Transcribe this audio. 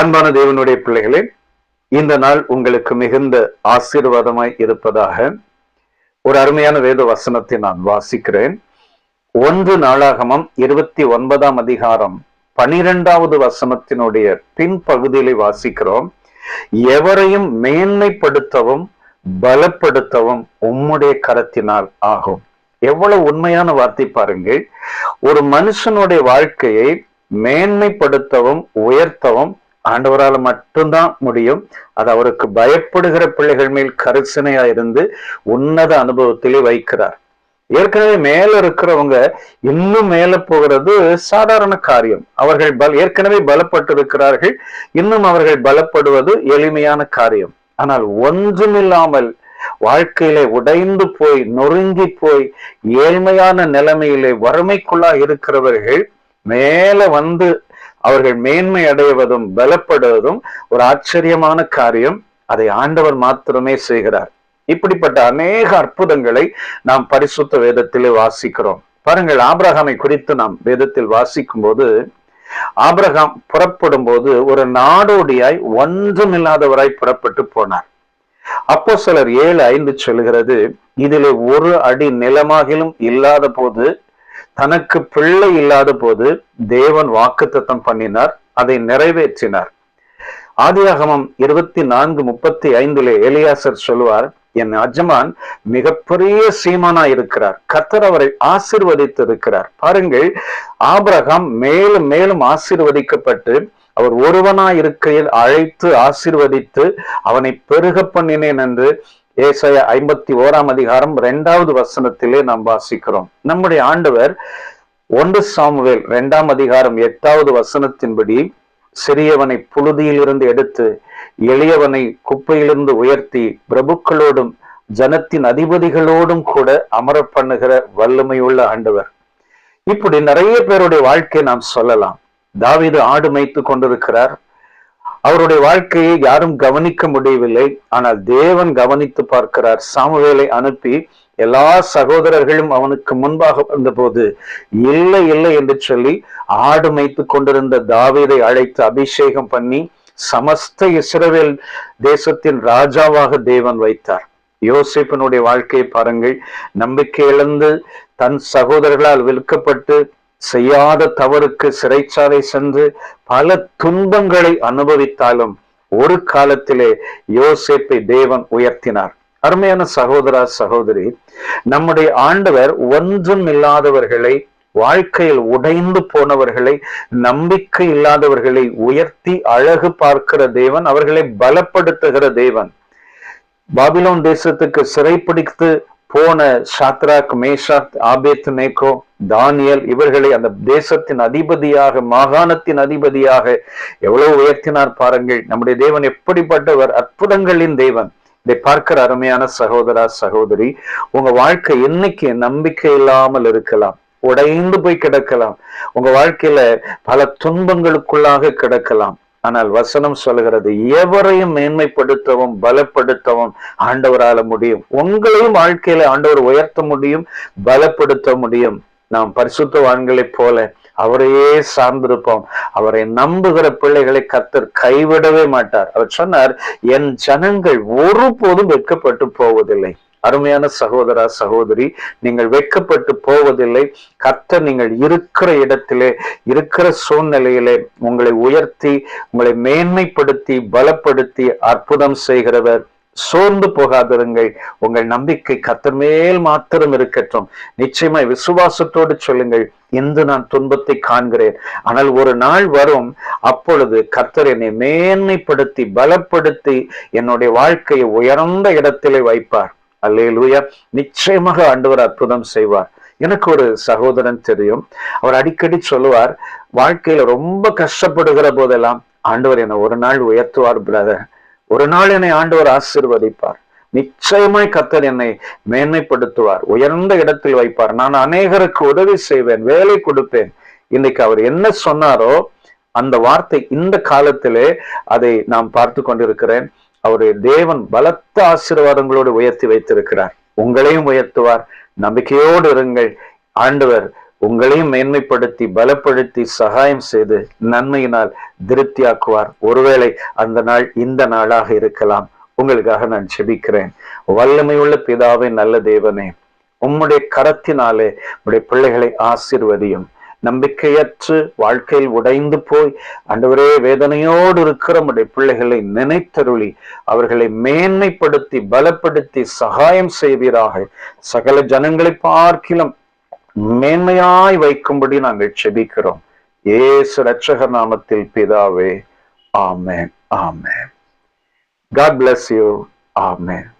அன்பான தேவனுடைய பிள்ளைகளே இந்த நாள் உங்களுக்கு மிகுந்த ஆசீர்வாதமாய் இருப்பதாக ஒரு அருமையான வேத வசனத்தை நான் வாசிக்கிறேன். ஒன்று நாளாகமம் இருபத்தி ஒன்பதாம் அதிகாரம் பனிரெண்டாவது வசனத்தினுடைய பின்பகுதியிலே வாசிக்கிறோம். எவரையும் மேன்மைப்படுத்தவும் பலப்படுத்தவும் உம்முடைய கரத்தினால் ஆகும். எவ்வளவு உண்மையான வார்த்தை பாருங்கள். ஒரு மனுஷனுடைய வாழ்க்கையை மேன்மைப்படுத்தவும் உயர்த்தவும் ஆண்டவரால் மட்டும்தான் முடியும். அது அவருக்கு பயப்படுகிற பிள்ளைகள் மேல் கரிசனையா இருந்து உன்னத அனுபவத்திலே வைக்கிறார். ஏற்கனவே மேல இருக்கிறவங்க இன்னும் மேல போகிறது சாதாரண காரியம். அவர்கள் பல ஏற்கனவே பலப்பட்டிருக்கிறார்கள். இன்னும் அவர்கள் பலப்படுவது எளிமையான காரியம். ஆனால் ஒன்றுமில்லாமல் வாழ்க்கையிலே உடைந்து போய் நொறுங்கி போய் ஏழ்மையான நிலைமையிலே வறுமைக்குள்ளா இருக்கிறவர்கள் மேல வந்து அவர்கள் மேன்மை அடைவதும் பலப்படுவதும் ஒரு ஆச்சரியமான காரியம். அதை ஆண்டவர் மாத்திரமே செய்கிறார். இப்படிப்பட்ட அநேக அற்புதங்களை நாம் பரிசுத்த வேதத்திலே வாசிக்கிறோம். பாருங்கள் ஆபிரகாமை குறித்து நாம் வேதத்தில் வாசிக்கும் போது ஆபிரகாம் புறப்படும் போது ஒரு நாடோடியாய் ஒன்றுமில்லாதவராய் புறப்பட்டு போனார். அப்போ சிலர் ஏழு ஐந்து சொல்கிறது இதிலே ஒரு அடி நிலமாகிலும் இல்லாத போது தனக்கு பிள்ளை இல்லாத போது தேவன் வாக்குத்தத்தம் பண்ணினார் அதை நிறைவேற்றினார். ஆதியாகமம் இருபத்தி நான்கு முப்பத்தி ஐந்துல எலியாசர் சொல்லுவார் என் அஜமான் மிகப்பெரிய சீமானா இருக்கிறார். கத்தர் அவரை ஆசிர்வதித்து இருக்கிறார் பாருங்கள் ஆபிரகாம் மேலும் மேலும் ஆசிர்வதிக்கப்பட்டு அவர் ஒருவனா இருக்கையில் அழைத்து ஆசிர்வதித்து அவனை பெருக பண்ணினேன் என்று ஏசாய ஐம்பத்தி ஓராம் அதிகாரம் இரண்டாவது வசனத்திலே நாம் வாசிக்கிறோம். நம்முடைய ஆண்டவர் ஒன்று சாமுவேல் இரண்டாம் அதிகாரம் எட்டாவது வசனத்தின்படி சிறியவனை புழுதியிலிருந்து எடுத்து எளியவனை குப்பையிலிருந்து உயர்த்தி பிரபுக்களோடும் ஜனத்தின் அதிபதிகளோடும் கூட அமர பண்ணுகிற வல்லமையுள்ள ஆண்டவர். இப்படி நிறைய பேருடைய வாழ்க்கை நாம் சொல்லலாம். தாவிது ஆடு மேய்த்து கொண்டிருக்கிறார். அவருடைய வாழ்க்கையை யாரும் கவனிக்க முடியவில்லை. ஆனால் தேவன் கவனித்து பார்க்கிறார். சாமுவேலை அனுப்பி எல்லா சகோதரர்களும் அவனுக்கு முன்பாக வந்தபோது இல்லை இல்லை என்று சொல்லி ஆடு மேய்த்து கொண்டிருந்த தாவீதை அழைத்து அபிஷேகம் பண்ணி சமஸ்த இஸ்ரவேல் தேசத்தின் ராஜாவாக தேவன் வைத்தார். யோசிப்பனுடைய வாழ்க்கையை பாருங்கள். நம்பிக்கை இழந்து தன் சகோதரர்களால் விற்கப்பட்டு செய்யாத தவறுக்கு சிறைச்சாலை சென்று பல துன்பங்களை அனுபவித்தாலும் ஒரு காலத்திலே யோசேப்பை தேவன் உயர்த்தினார். அருமையான சகோதரா சகோதரி நம்முடைய ஆண்டவர் ஒன்றும் இல்லாதவர்களை வாழ்க்கையில் உடைந்து போனவர்களை நம்பிக்கை இல்லாதவர்களை உயர்த்தி அழகு பார்க்கிற தேவன் அவர்களை பலப்படுத்துகிற தேவன். பாபிலோன் தேசத்துக்கு சிறைப்பிடித்து போன சாத்ராக் மேஷாத் ஆபேத் நேகோ தானியல் இவர்களை அந்த தேசத்தின் அதிபதியாக மாகாணத்தின் அதிபதியாக எவ்வளவு உயர்த்தினார் பாருங்கள். நம்முடைய தேவன் எப்படிப்பட்டவர் அற்புதங்களின் தேவன். இதை பார்க்கிற அருமையான சகோதரா சகோதரி உங்க வாழ்க்கை என்னைக்கு நம்பிக்கை இல்லாமல் இருக்கலாம் உடைந்து போய் கிடக்கலாம். உங்க வாழ்க்கையில பல துன்பங்களுக்குள்ளாக கிடக்கலாம். ஆனால் வசனம் சொல்கிறது எவரையும் மேன்மைப்படுத்தவும் பலப்படுத்தவும் ஆண்டவரால முடியும். உங்களையும் வாழ்க்கையில ஆண்டவர் உயர்த்த முடியும் பலப்படுத்த முடியும். நாம் பரிசுத்தவான்களைப் போல அவரையே சார்ந்திருப்போம். அவரை நம்புகிற பிள்ளைகளை கத்தர் கைவிடவே மாட்டார். அவர் சொன்னார் என் ஜனங்கள் ஒருபோதும் வெட்கப்பட்டு போவதில்லை. அருமையான சகோதரா சகோதரி நீங்கள் வெட்கப்பட்டு போவதில்லை. கத்த நீங்கள் இருக்கிற இடத்திலே இருக்கிற சூழ்நிலையிலே உங்களை உயர்த்தி உங்களை மேன்மைப்படுத்தி பலப்படுத்தி அற்புதம் செய்கிறவர். சோர்ந்து போகாதிருங்கள். உங்கள் நம்பிக்கை கத்தர் மேல் மாத்திரம் இருக்கட்டும். நிச்சயமாய் விசுவாசத்தோடு சொல்லுங்கள். இன்று நான் துன்பத்தை காண்கிறேன். ஆனால் ஒரு நாள் வரும். அப்பொழுது கர்த்தர் என்னை மேன்மைப்படுத்தி பலப்படுத்தி என்னுடைய வாழ்க்கையை உயர்ந்த இடத்திலே வைப்பார். அல்லேலூயா. நிச்சயமாக ஆண்டவர் அற்புதம் செய்வார். எனக்கு ஒரு சகோதரன் தெரியும். அவர் அடிக்கடி சொல்லுவார் வாழ்க்கையில ரொம்ப கஷ்டப்படுகிற போதெல்லாம் ஆண்டவர் என்னை ஒரு நாள் உயர்த்துவார் பிரதர் ஒரு நாள் என்னை ஆண்டவர் ஆசிர்வதிப்பார். நிச்சயமாய் கத்தர் என்னை மேன்மைப்படுத்துவார். உயர்ந்த இடத்தில் வைப்பார். நான் அநேகருக்கு உதவி செய்வேன் வேலை கொடுப்பேன். இன்னைக்கு அவர் என்ன சொன்னாரோ அந்த வார்த்தை இந்த காலத்திலே அதை நாம் பார்த்து கொண்டிருக்கிறேன். அவருடைய தேவன் பலத்த ஆசீர்வாதங்களோடு உயர்த்தி வைத்திருக்கிறார். உங்களையும் உயர்த்துவார். நம்பிக்கையோடு இருங்கள். ஆண்டவர் உங்களையும் மேன்மைப்படுத்தி பலப்படுத்தி சகாயம் செய்து நன்மையினால் திருப்தியாக்குவார். ஒருவேளை அந்த நாள் இந்த நாளாக இருக்கலாம். உங்களுக்காக நான் செபிக்கிறேன் வல்லமையுள்ள பிதாவே நல்ல தேவனே உம்முடைய கரத்தினாலே உடைய பிள்ளைகளை ஆசிர்வதியும். நம்பிக்கையற்று வாழ்க்கையில் உடைந்து போய் அண்டவரே வேதனையோடு இருக்கிற உடைய பிள்ளைகளை நினைத்தருளி அவர்களை மேன்மைப்படுத்தி பலப்படுத்தி சகாயம் செய்வீராக. சகல ஜனங்களை பார்க்கிலும் மேன்மையாய் வைக்கும்படி நாங்கள் செபிக்கிறோம். ஏசு ரட்சகர் நாமத்தில் பிதாவே ஆமேன் ஆமேன். God bless you amen